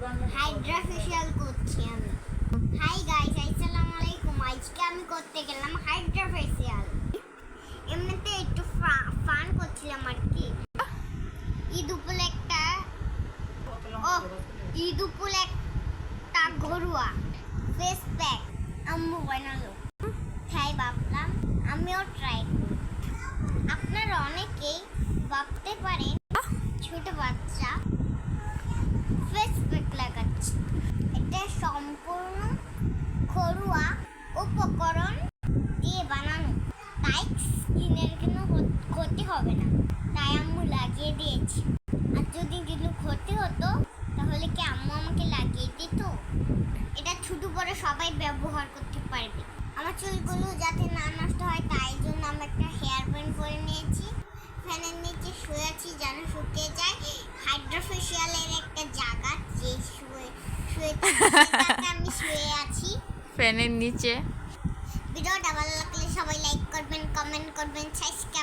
Hydra facial করছি আমি। Hi guys আসসালামু আলাইকুম। আজকে আমি করতে গেলাম হাইড্রা ফেশিয়াল এমনিতে একটু ফান করছিলাম আর কি। ঈদ উপলে একটা ও ঈদ উপলে একটা ঘরোয়া ফেস প্যাক আম্মু বানালো। তাই ভাবলাম, আমিও ট্রাই স্কিনের কোনো ক্ষতি হবে না। তাই আম্মু লাগিয়ে দিয়েছি। আর যদি কিছু ক্ষতি হতো তাহলে কি আম্মু আমাকে লাগিয়ে দিত? এটা ছোট বড় সবাই ব্যবহার করতে পারবে। আমার চুলগুলো যাতে না নষ্ট হয় তাই জন্য আমি একটা হেয়ার ব্যান্ড করে নিয়েছি। ফ্যানের নিচে শুয়ে আছি যেন শুকিয়ে যায়। হাইড্রোফেশিয়ালের একটা জায়গা যে শুয়ে শুয়ে আমি শুয়ে আছি। ফ্যানের নিচে। ভিডিওটা ভালো লাগলে সবাই লাইক করবেন কমেন্ট করবেন সাবস্ক্রাইব